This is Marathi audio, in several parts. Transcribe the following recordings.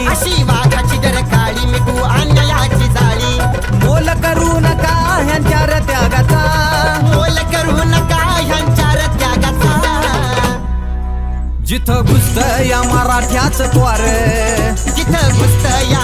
काळी अशी वाघाची डर काळी मिठू अन्यायाची जाळी. मोल करू नका ह्यांच्या त्यागाचा. मोल करू नका ह्यांच्या त्यागाचा. जिथं घुसत या मराठ्याच द्वार जिथं घुसत या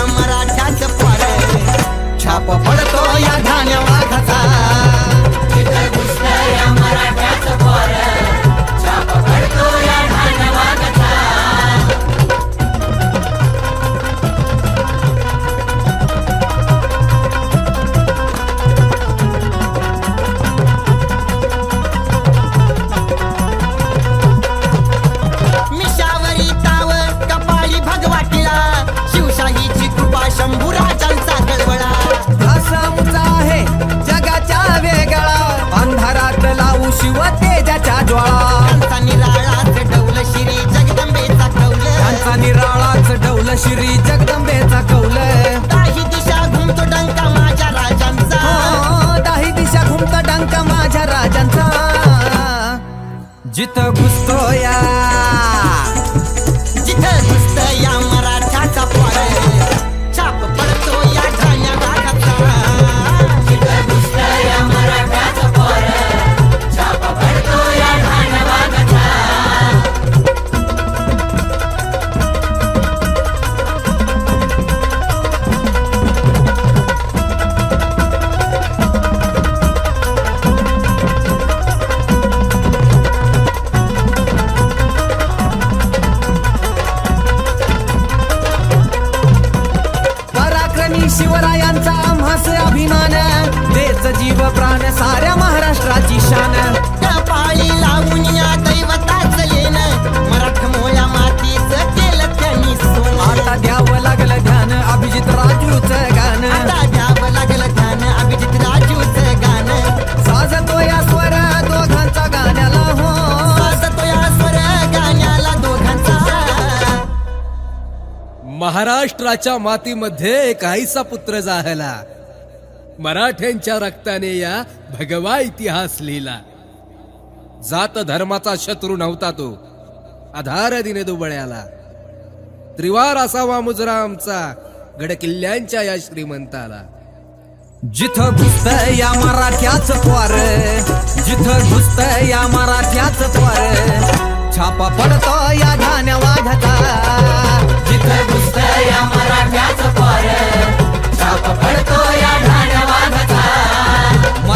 तेजाच्या ज्वाळा त्यांचा निराळाच डौल श्री जगदंबेचा कौल त्यांचा निराळाच डौल श्री जगदंबेचा कौल काही दिशा घुमतो डंका माझ्या राजांचा. हो, दाही दिशा घुमत डंका माझ्या राजांचा. जिथं घुसतो या. जिथं घुसत या शिवरायांचा आम्हास अभिमान देश जीव प्राण साऱ्या महाराष्ट्राची महाराष्ट्राच्या मातीमध्ये काहीसा पुत्र जाहला मराठ्यांच्या रक्ताने या भगवा इतिहास लिहिला. जात धर्माचा शत्रू नव्हता तो. आधार दिने दुबळ्याला. त्रिवार असावा मुजरा आमचा. गड किल्ल्यांच्या या श्रीमंताला. जिथं घुसत या मराठ्याच द्वार. जिथं घुसत या मराठ्याच त्वार छापा पड